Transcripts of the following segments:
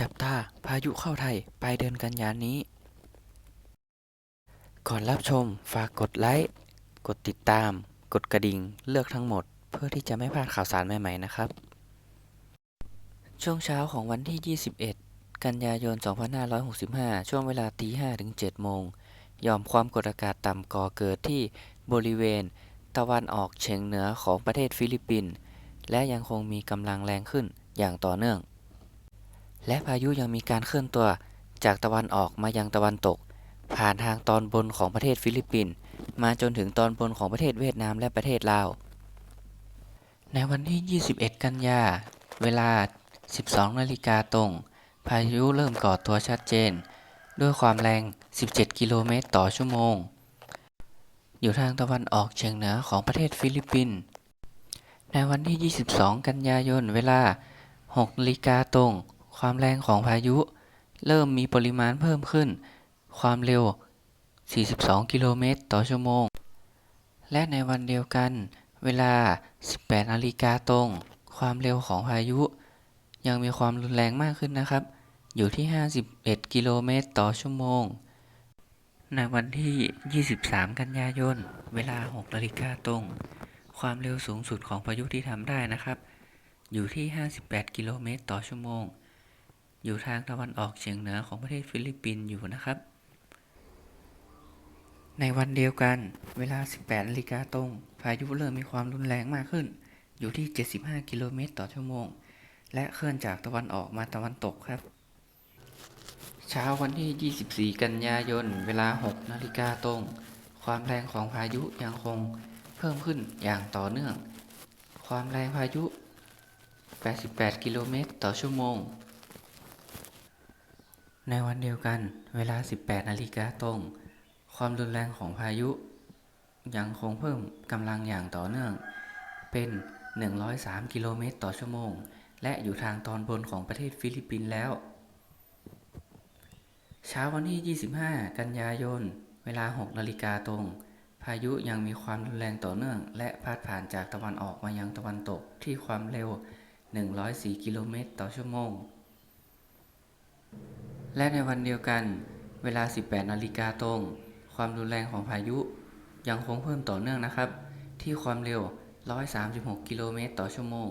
จับตา พายุเข้าไทยปลายเดือนกันยานนี้ ก่อนรับชม ฝากกดไลค์ กดติดตาม กดกระดิ่ง เลือกทั้งหมด เพื่อที่จะไม่พลาดข่าวสารใหม่ๆนะครับ ช่วงเช้าของวันที่ 21 กันยายน 2565 ช่วงเวลาตี5ถึง7โมงยอมความกดอากาศต่ำก่อเกิดที่บริเวณ ตะวันออกเฉียงเหนือของประเทศฟิลิปปินส์และยังคงมีกำลังแรงขึ้นอย่างต่อเนื่อง และพายุยังมีการเคลื่อนตัวจากตะวันออกมายังตะวันตก ผ่านทางตอนบนของประเทศฟิลิปปินส์มาจนถึงตอนบนของประเทศเวียดนามและประเทศลาว ในวันที่ 21 กันยาเวลา 12 นาฬิกาตรง พายุเริ่มก่อตัวชัดเจน ด้วยความแรง 17 กิโลเมตรต่อชั่วโมง อยู่ทางตะวันออกเฉียงเหนือของประเทศฟิลิปปินส์ในวันที่ 22 กันยายนเวลา 6 นาฬิกาตรง ความแรงของพายุ เริ่มมีปริมาณเพิ่มขึ้น ความเร็ว 42 กิโลเมตรต่อชั่วโมง และในวันเดียวกัน เวลา 18นาฬิกาตรง ความเร็วของพายุ ยังมีความรุนแรงมากขึ้นนะครับ อยู่ที่ 51 กิโลเมตรต่อชั่วโมง ในวันที่ 23 กันยายน เวลา 6นาฬิกาตรง ความเร็วสูงสุดของพายุที่ทำได้นะครับ อยู่ที่ 58 กิโลเมตรต่อชั่วโมง อยู่ทางตะวันออกเฉียงเหนือของประเทศฟิลิปปินส์อยู่นะครับ ในวันเดียวกันเวลา 18นาฬิกาตรง พายุเริ่มมีความรุนแรงมากขึ้น อยู่ที่ 75 กิโลเมตรต่อชั่วโมง และเคลื่อนจากตะวันออกมาตะวันตกครับ เช้าวันที่ 24 กันยายน เวลา 6นาฬิกาตรง ความแรงของพายุยังคงเพิ่มขึ้นอย่างต่อเนื่อง ความแรงพายุ 88 กิโลเมตรต่อชั่วโมง ในวันเดียวกัน เวลา 18 นาฬิกาตรง ความรุนแรงของพายุ ยังคงเพิ่มกำลังอย่างต่อเนื่อง เป็น 103 กิโลเมตรต่อชั่วโมง และอยู่ทางตอนบนของประเทศฟิลิปปินส์แล้ว เช้าวันที่ 25 กันยายน เวลา 6 นาฬิกาตรง พายุยังมีความรุนแรงต่อเนื่อง และพาดผ่านจากตะวันออกมายังตะวันตกที่ความเร็ว 104 กิโลเมตรต่อชั่วโมง และในวันเดียวกัน เวลา 18 นาฬิกาตรง ความรุนแรงของพายุ ยังคงเพิ่มต่อเนื่องนะครับ ที่ความเร็ว 136 กิโลเมตรต่อชั่วโมง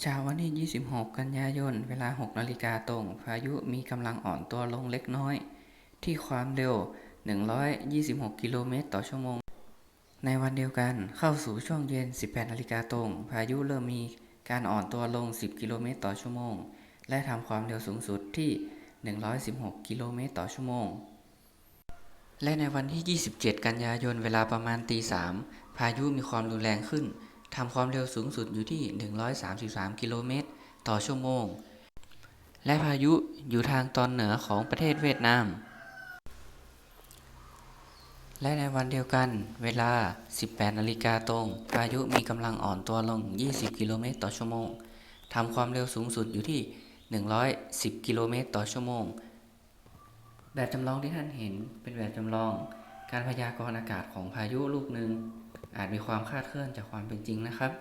เช้าวันที่ 26 กันยายน เวลา 6 นาฬิกาตรง พายุมีกำลังอ่อนตัวลงเล็กน้อย ที่ความเร็ว 126 กิโลเมตรต่อชั่วโมง ในวันเดียวกัน เข้าสู่ช่วงเย็น 18 นาฬิกาตรง พายุเริ่มมีการอ่อนตัวลง 10 กิโลเมตรต่อชั่วโมง และทำความเร็วสูงสุดที่ 116 กิโลเมตรต่อชั่วโมง และในวันที่ 27 กันยายนเวลาประมาณตี3พายุมีความรุนแรงขึ้นทำความเร็วสูงสุดอยู่ที่ 133 กิโลเมตรต่อชั่วโมง และพายุอยู่ทางตอนเหนือของประเทศเวียดนาม และในวันเดียวกันเวลา 18 นาฬิกาตรง พายุมีกำลังอ่อนตัวลง 20 กิโลเมตรต่อชั่วโมงทำความเร็วสูงสุดอยู่ที่ 110 กิโลเมตรต่อชั่วโมง แบบจำลองที่ท่านเห็นเป็นแบบจำลอง การพยากรณ์อากาศของพายุลูกหนึ่งอาจมีความคลาดเคลื่อนจากความเป็นจริงนะครับ